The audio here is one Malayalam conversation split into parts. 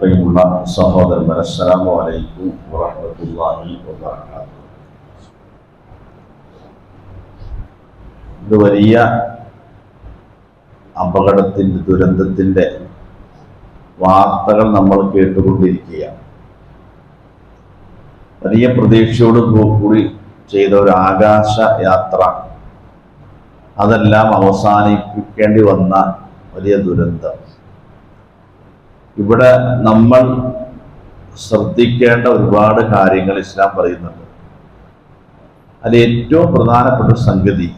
പ്രിയമുള്ള സഹോദരന്മാർ അസ്സലാമു അലൈക്കും വറഹ്മത്തുള്ളാഹി വബറകാതുഹു ഇത് വലിയ അപകടത്തിന്റെ ദുരന്തത്തിന്റെ വാർത്തകൾ നമ്മൾ കേട്ടുകൊണ്ടിരിക്കുകയാണ്. വലിയ പ്രതീക്ഷയോട് കൂടി ചെയ്ത ഒരു ആകാശ യാത്ര. അതെല്ലാം അവസാനിപ്പിക്കേണ്ടി വന്ന വലിയ ദുരന്തം. ഇവിടെ നമ്മൾ ശ്രദ്ധിക്കേണ്ട ഒരുപാട് കാര്യങ്ങൾ ഇസ്ലാം പറയുന്നുണ്ട്. അതിൽ ഏറ്റവും പ്രധാനപ്പെട്ട സംഗതി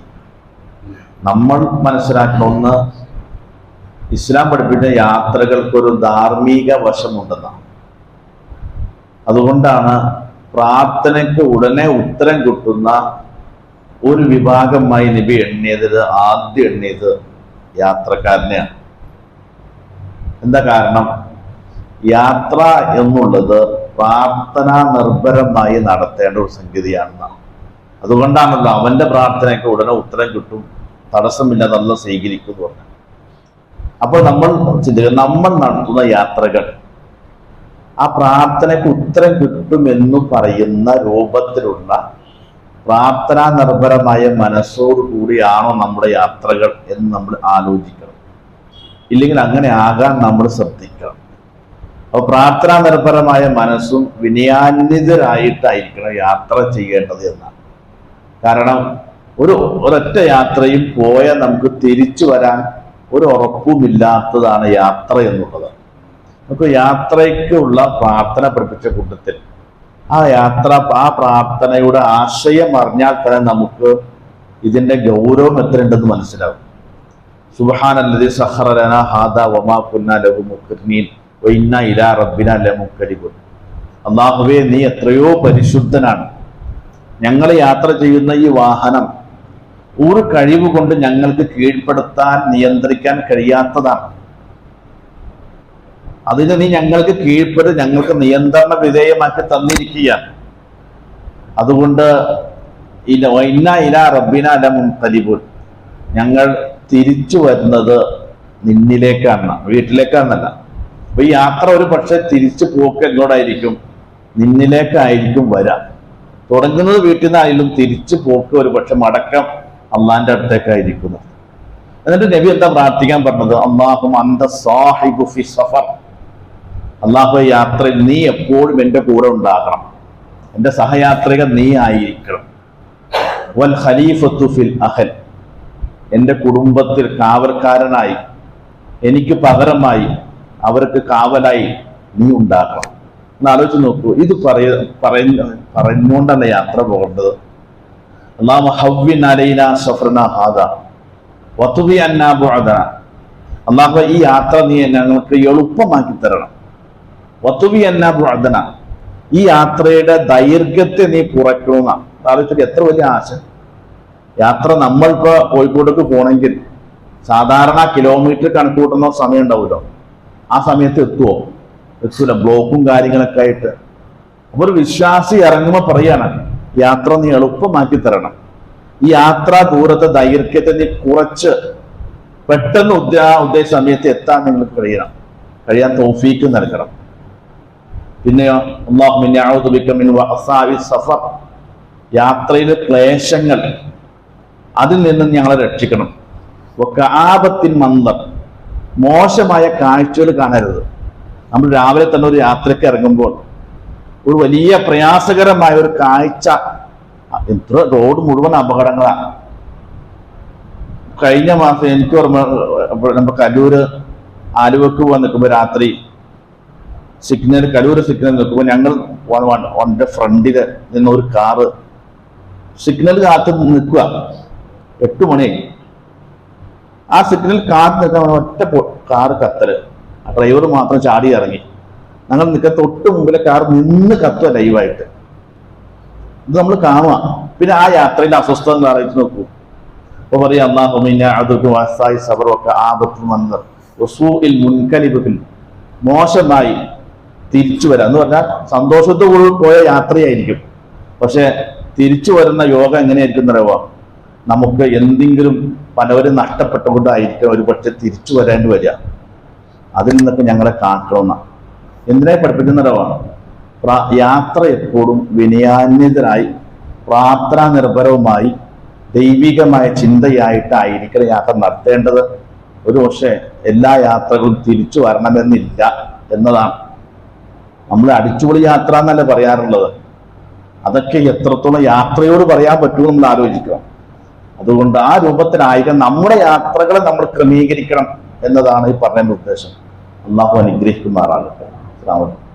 നമ്മൾ മനസ്സിലാക്കുന്ന ഒന്ന് ഇസ്ലാം പഠിപ്പിച്ച യാത്രകൾക്കൊരു ധാർമ്മിക വശമുണ്ടെന്നാണ്. അതുകൊണ്ടാണ് പ്രാർത്ഥനയ്ക്ക് ഉടനെ ഉത്തരം കിട്ടുന്ന ഒരു വിഭാഗമായി നബി എണ്ണിയത് ആദ്യം എണ്ണിയത് യാത്രക്കാരനെയാണ്. എന്താ കാരണം? യാത്ര എന്നുള്ളത് പ്രാർത്ഥന നിർഭരമായി നടത്തേണ്ട ഒരു സംഗതിയാണെന്നാണ് അതുകൊണ്ടാണല്ലോ അവന്റെ പ്രാർത്ഥനയ്ക്ക് ഉടനെ ഉത്തരം കിട്ടും തടസ്സമില്ലാതെ നല്ല സ്വീകരിക്കും എന്ന് പറഞ്ഞു അപ്പോൾ നമ്മൾ ചിന്തിക്കുക നമ്മൾ നടത്തുന്ന യാത്രകൾ ആ പ്രാർത്ഥനയ്ക്ക് ഉത്തരം കിട്ടും എന്ന് പറയുന്ന രൂപത്തിലുള്ള പ്രാർത്ഥനാ നിർഭരമായ മനസ്സോടു കൂടിയാണോ നമ്മുടെ യാത്രകൾ എന്ന് നമ്മൾ ആലോചിക്കണം. ഇല്ലെങ്കിൽ അങ്ങനെ ആകാൻ നമ്മൾ ശ്രദ്ധിക്കണം. അപ്പോൾ പ്രാർത്ഥനാ നിർഭരമായ മനസ്സും വിനയാന്വിതരായിട്ടായിരിക്കണം യാത്ര ചെയ്യേണ്ടത് എന്നാണ്. കാരണം ഒരു ഒരൊറ്റ യാത്രയും പോയ നമുക്ക് തിരിച്ചു വരാൻ ഒരു ഉറപ്പുമില്ലാത്തതാണ് യാത്ര എന്നുള്ളത്. നമുക്ക് യാത്രയ്ക്കുള്ള പ്രാർത്ഥന പഠിപ്പിച്ച കൂട്ടത്തിൽ ആ യാത്ര ആ പ്രാർത്ഥനയുടെ ആശയം അറിഞ്ഞാൽ തന്നെ നമുക്ക് ഇതിന്റെ ഗൗരവം എത്രയുണ്ടെന്ന് മനസ്സിലാവും. സുബഹാനല്ലതി സഹറലന ഹാദ വമാ കുന്ന ലഹു മുഖർനീൻ വൈന്ന ഇലാ അള്ളാഹുവേ നീ എത്രയോ പരിശുദ്ധനാണ്. ഞങ്ങൾ യാത്ര ചെയ്യുന്ന ഈ വാഹനം ഒരു കഴിവ് കൊണ്ട് ഞങ്ങൾക്ക് കീഴ്പ്പെടുത്താൻ നിയന്ത്രിക്കാൻ കഴിയാത്തതാണ്. അതിന് നീ ഞങ്ങൾക്ക് കീഴ്പ്പെട്ട് ഞങ്ങൾക്ക് നിയന്ത്രണ വിധേയമാക്കി തന്നിരിക്കുകയാണ്. അതുകൊണ്ട് ഇന്ന ഞങ്ങൾ തിരിച്ചു വരുന്നത് നിന്നിലേക്കാണ് വീട്ടിലേക്കാണല്ല. അപ്പൊ ഈ യാത്ര ഒരു പക്ഷെ തിരിച്ചു പോക്ക് എങ്ങോട്ടായിരിക്കും? നിന്നിലേക്കായിരിക്കും വരാം. തുടങ്ങുന്നത് വീട്ടിൽ നിന്നായാലും തിരിച്ചു പോക്ക് ഒരു പക്ഷെ മടക്കം അള്ളാന്റെ അടുത്തേക്കായിരിക്കുന്നത് എന്നിട്ട് നബി എന്താ പ്രാർത്ഥിക്കാൻ പറഞ്ഞത്? അള്ളാഹും അന്ത സാഹിബു ഫി സഫർ. അള്ളാഹു യാത്രയിൽ നീ എപ്പോഴും എന്റെ കൂടെ ഉണ്ടാകണം. എന്റെ സഹയാത്രിക നീ ആയിരിക്കണം. വൽ ഖലീഫത്തു ഫിൽ അഹൽ. എന്റെ കുടുംബത്തിൽ കാവൽക്കാരനായി എനിക്ക് പകരമായി അവർക്ക് കാവലായി നീ ഉണ്ടാക്കണം. എന്ന് ആലോചിച്ച് നോക്കൂ ഇത് പറയ പറയുന്ന പറഞ്ഞുകൊണ്ടല്ല യാത്ര പോകേണ്ടത്? അള്ളാഹു ഹവ്വിൻ അലൈന സഫ്രന ഹാദ വത്തുബി അന്നാബു അദന ഈ യാത്ര നീ ഞങ്ങൾക്ക് എളുപ്പമാക്കി തരണം. വത്തുബി അന്നാബു ഈ യാത്രയുടെ ദൈർഘ്യത്തെ നീ കുറയ്ക്കണമെന്നാണ് ആലോചിച്ചിട്ട് എത്ര വലിയ ആശ. യാത്ര നമ്മളിപ്പോ കോഴിക്കോട്ടേക്ക് പോകണമെങ്കിൽ സാധാരണ കിലോമീറ്റർ കണക്കൂട്ടുന്ന സമയം ഉണ്ടാവുമല്ലോ. ആ സമയത്ത് എത്തുമോ എത്തൂല. ബ്ലോക്കും കാര്യങ്ങളൊക്കെ ആയിട്ട്. അപ്പൊ ഒരു വിശ്വാസി ഇറങ്ങുമ്പോൾ പറയാണ് യാത്ര നീ എളുപ്പമാക്കി തരണം. ഈ യാത്രാ ദൂരത്തെ ദൈർഘ്യത്തെ നീ കുറച്ച് പെട്ടെന്ന് ഉദ്യ ഉദ്ദേശ സമയത്ത് എത്താൻ നിങ്ങൾക്ക് കഴിയണം. കഴിയാൻ തോഫീക്ക് നൽകണം. പിന്നെയോ അള്ളാഹുമിൻ സഫർ. യാത്രയിലെ ക്ലേശങ്ങൾ അതിൽ നിന്നും ഞങ്ങളെ രക്ഷിക്കണം. ആപത്തിൻ മന്ദം മോശമായ കാഴ്ചകൾ കാണരുത്. നമ്മൾ രാവിലെ തന്നെ ഒരു യാത്രയ്ക്ക് ഇറങ്ങുമ്പോൾ ഒരു വലിയ പ്രയാസകരമായ ഒരു കാഴ്ച. എത്ര റോഡ് മുഴുവൻ അപകടങ്ങളാണ് കഴിഞ്ഞ മാസം എനിക്ക് ഓർമ്മ നമ്മുടെ കലൂർ ആലുവക്ക് പോകാൻ നിൽക്കുമ്പോൾ രാത്രി സിഗ്നൽ കലൂര് സിഗ്നൽ നിൽക്കുമ്പോൾ ഞങ്ങൾ വണ്ടി ഫ്രണ്ടിൽ നിന്ന ഒരു കാറ് സിഗ്നൽ കാത്ത് നിൽക്കുക. എട്ട് ആ സിഗ്നൽ കാത്ത് നിൽക്കാൻ ഒറ്റ കാർ കത്തൽ. ആ ഡ്രൈവർ മാത്രം ചാടി ഇറങ്ങി. ഞങ്ങൾ നിൽക്കാൻ തൊട്ട് മുമ്പിലെ കാർ നിന്ന് കത്തുക ലൈവായിട്ട് ഇത് നമ്മൾ കാണുക പിന്നെ ആ യാത്രയിൽ അസ്വസ്ഥത ആലോചിച്ച് നോക്കൂ. അപ്പൊ പറയാം വാസായി സബറൊക്കെ ആപത്ത് വന്ന് വസൂഇൽ മുൻകലിബിൽ മോശമായി തിരിച്ചു വരാം. എന്ന് പറഞ്ഞാൽ സന്തോഷത്തോടു പോയ യാത്രയായിരിക്കും. പക്ഷെ തിരിച്ചു വരുന്ന യോഗം എങ്ങനെയായിരിക്കും എന്നറിയുമോ നമുക്ക് എന്തെങ്കിലും പലവരും നഷ്ടപ്പെട്ടുകൊണ്ടായിരിക്കും ഒരു പക്ഷെ തിരിച്ചു വരേണ്ടി വരിക. അതിൽ നിന്നൊക്കെ ഞങ്ങളെ കാക്കണമെന്ന. എന്തിനായി പഠിപ്പിക്കുന്നവരാണ് യാത്ര എപ്പോഴും വിനയാന്യതരായി പ്രാർത്ഥനാ നിർഭരവുമായി ദൈവികമായ ചിന്തയായിട്ടായിരിക്കണം യാത്ര നടത്തേണ്ടത്. ഒരു പക്ഷേ എല്ലാ യാത്രകളും തിരിച്ചു വരണമെന്നില്ല എന്നതാണ്. നമ്മൾ അടിച്ചുപൊളി യാത്ര എന്നല്ല പറയാറുള്ളത്? അതൊക്കെ എത്രത്തോളം യാത്രയോട് പറയാൻ പറ്റുമെന്ന് നമ്മൾ ആലോചിക്കുക. അതുകൊണ്ട് ആ രൂപത്തിലായിരിക്കണം നമ്മുടെ യാത്രകളെ നമ്മൾ ക്രമീകരിക്കണം എന്നതാണ് ഈ പറഞ്ഞ ഉദ്ദേശം. അള്ളാഹു അനുഗ്രഹിക്കുമാറാകട്ടെ. അസ്സലാമു അലൈക്കും.